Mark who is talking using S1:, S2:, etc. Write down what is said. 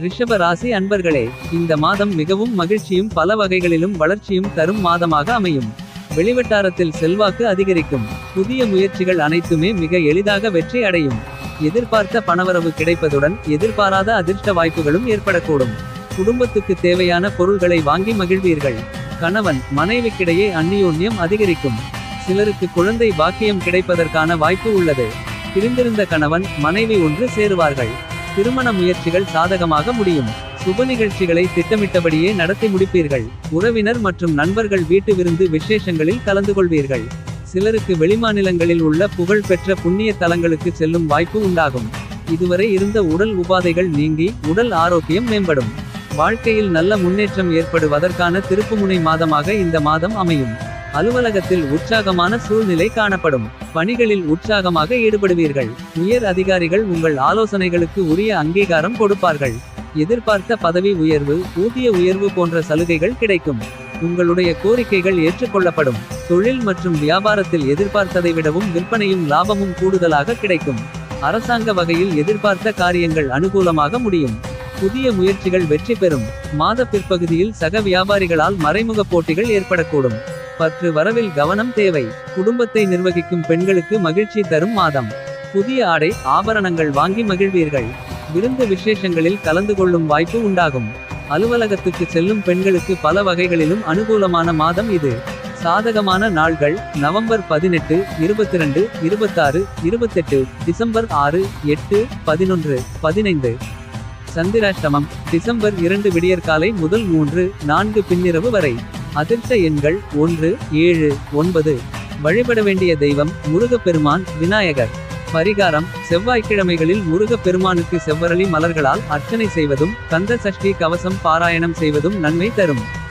S1: ரிஷப ராசி அன்பர்களே இந்த மாதம் மிகவும் மகிழ்ச்சியும் பல வகைகளிலும் வளர்ச்சியும் தரும் மாதமாக அமையும். வெளிவட்டாரத்தில் செல்வாக்கு அதிகரிக்கும். புதிய முயற்சிகள் அனைத்துமே மிக எளிதாக வெற்றி அடையும். எதிர்பார்த்த பணவரவு கிடைப்பதுடன் எதிர்பாராத அதிர்ஷ்ட வாய்ப்புகளும் ஏற்படக்கூடும். குடும்பத்துக்கு தேவையான பொருள்களை வாங்கி மகிழ்வீர்கள். கணவன் மனைவிக்கிடையே அந்நியோன்யம் அதிகரிக்கும். சிலருக்கு குழந்தை பாக்கியம் கிடைப்பதற்கான வாய்ப்பு உள்ளது. பிரிந்திருந்த கணவன் மனைவி ஒன்று சேருவார்கள். திருமண முயற்சிகள் சாதகமாக முடியும். சுப நிகழ்ச்சிகளை திட்டமிட்டபடியே நடத்தி முடிப்பீர்கள். உறவினர் மற்றும் நண்பர்கள் வீட்டு விருந்து விசேஷங்களில் கலந்து கொள்வீர்கள். சிலருக்கு வெளிமாநிலங்களில் உள்ள புகழ் பெற்ற புண்ணிய தலங்களுக்கு செல்லும் வாய்ப்பு உண்டாகும். இதுவரை இருந்த உடல் உபாதைகள் நீங்கி உடல் ஆரோக்கியம் மேம்படும். வாழ்க்கையில் நல்ல முன்னேற்றம் ஏற்படுவதற்கான திருப்புமுனை மாதமாக இந்த மாதம் அமையும். அலுவலகத்தில் உற்சாகமான சூழ்நிலை காணப்படும். பணிகளில் உற்சாகமாக ஈடுபடுவீர்கள். உயர் அதிகாரிகள் உங்கள் ஆலோசனைகளுக்கு உரிய அங்கீகாரம் கொடுப்பார்கள். எதிர்பார்த்த பதவி உயர்வு ஊதிய உயர்வு போன்ற சலுகைகள் கிடைக்கும். உங்களுடைய கோரிக்கைகள் ஏற்றுக்கொள்ளப்படும். தொழில் மற்றும் வியாபாரத்தில் எதிர்பார்த்ததை விடவும் விற்பனையும் லாபமும் கூடுதலாக கிடைக்கும். அரசாங்க வகையில் எதிர்பார்த்த காரியங்கள் அனுகூலமாக முடியும். புதிய முயற்சிகள் வெற்றி பெறும். மாத பிற்பகுதியில் சக வியாபாரிகளால் மறைமுக போட்டிகள் ஏற்படக்கூடும். பற்று வரவில் கவனம் தேவை. குடும்பத்தை நிர்வகிக்கும் பெண்களுக்கு மகிழ்ச்சி தரும் மாதம். புதிய ஆடை ஆபரணங்கள் வாங்கி மகிழ்வீர்கள். விருந்து விசேஷங்களில் கலந்து கொள்ளும் வாய்ப்பு உண்டாகும். அலுவலகத்துக்கு செல்லும் பெண்களுக்கு பல வகைகளிலும் அனுகூலமான மாதம் இது. சாதகமான நாள்கள் நவம்பர் பதினெட்டு இருபத்தி ரெண்டு இருபத்தாறு இருபத்தெட்டு டிசம்பர் ஆறு எட்டு பதினொன்று பதினைந்து. சந்திராஷ்டமம் டிசம்பர் இரண்டு விடியற்காலை முதல் மூன்று நான்கு பின்னிரவு வரை. அதிர்ஷ்ட எண்கள் ஒன்று ஏழு ஒன்பது. வழிபட வேண்டிய தெய்வம் முருகப்பெருமான் விநாயகர். பரிகாரம் செவ்வாய்க்கிழமைகளில் முருகப்பெருமானுக்கு செவ்வரளி மலர்களால் அர்ச்சனை செய்வதும் கந்த சஷ்டி கவசம் பாராயணம் செய்வதும் நன்மை தரும்.